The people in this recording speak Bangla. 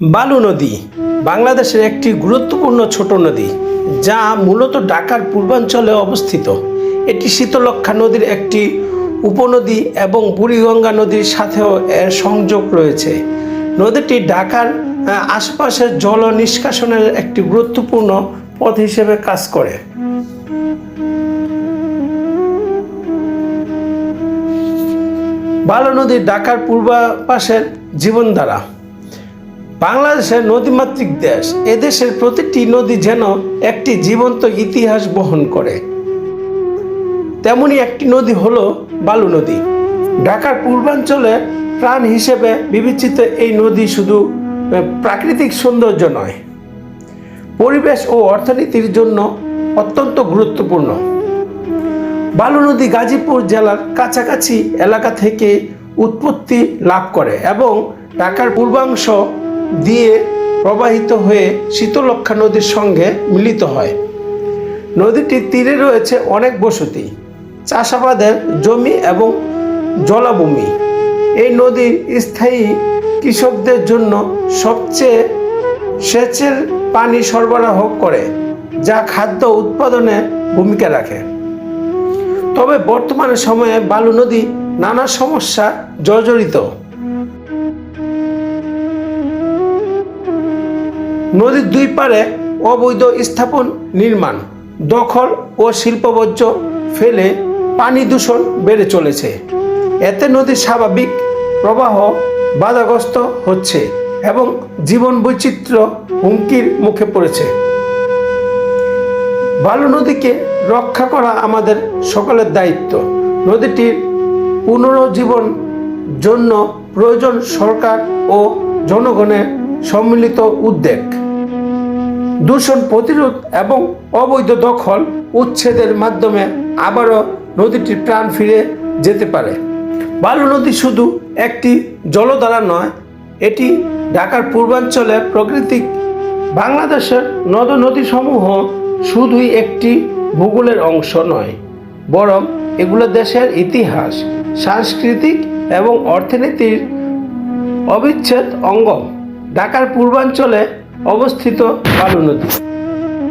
বালু নদী বাংলাদেশের একটি গুরুত্বপূর্ণ ছোট নদী, যা মূলত ঢাকার পূর্বাঞ্চলে অবস্থিত। এটি শীতলক্ষা নদীর একটি উপনদী এবং বুড়িগঙ্গা নদীর সাথেও এর সংযোগ রয়েছে। নদীটি ঢাকার আশপাশের জল নিষ্কাশনের একটি গুরুত্বপূর্ণ পথ হিসেবে কাজ করে। বালু নদী ঢাকার পূর্বাপাশের জীবনধারা। বাংলাদেশের নদীমাতৃক দেশ, এদেশের প্রতিটি নদী যেন একটি জীবন্ত ইতিহাস বহন করে। তেমনি একটি নদী হল বালু নদী। ঢাকার পূর্বাঞ্চলে প্রাণ হিসেবে বিবেচিত এই নদী শুধু প্রাকৃতিক সৌন্দর্য নয়, পরিবেশ ও অর্থনীতির জন্য অত্যন্ত গুরুত্বপূর্ণ। বালু নদী গাজীপুর জেলার কাছাকাছি এলাকা থেকে উৎপত্তি লাভ করে এবং ঢাকার পূর্বাংশ দিয়ে প্রবাহিত হয়ে শীতলক্ষা নদীর সঙ্গে মিলিত হয়। নদীটির তীরে রয়েছে অনেক বসতি, চাষাবাদের জমি এবং জলাভূমি। এই নদীর স্থায়ী কৃষকদের জন্য সবচেয়ে সেচের পানি সরবরাহ করে, যা খাদ্য উৎপাদনে ভূমিকা রাখে। তবে বর্তমানে সময়ে বালু নদী নানা সমস্যা জর্জরিত। নদীর দুই পারে অবৈধ স্থাপন নির্মাণ, দখল ও শিল্পবর্জ্য ফেলে পানি দূষণ বেড়ে চলেছে। এতে নদীর স্বাভাবিক প্রবাহ বাধাগ্রস্ত হচ্ছে এবং জীবন বৈচিত্র্য হুমকির মুখে পড়েছে। বালু নদীকে রক্ষা করা আমাদের সকলের দায়িত্ব। নদীটির পুনরুজ্জীবন জন্য প্রয়োজন সরকার ও জনগণের সম্মিলিত উদ্যোগ দূষণ প্রতিরোধ এবং অবৈধ দখল উচ্ছেদের মাধ্যমে আবারও নদীটির প্রাণ ফিরে যেতে পারে। বালু নদী শুধু একটি জলধারা নয়, এটি ঢাকার পূর্বাঞ্চলে প্রাকৃতিক বাংলাদেশের নদ নদীসমূহ শুধুই একটি ভূগোলের অংশ নয়, বরং এগুলো দেশের ইতিহাস, সাংস্কৃতিক এবং অর্থনীতির অবিচ্ছেদ অঙ্গ। ঢাকার পূর্বাঞ্চলে অবস্থিত বালু নদী।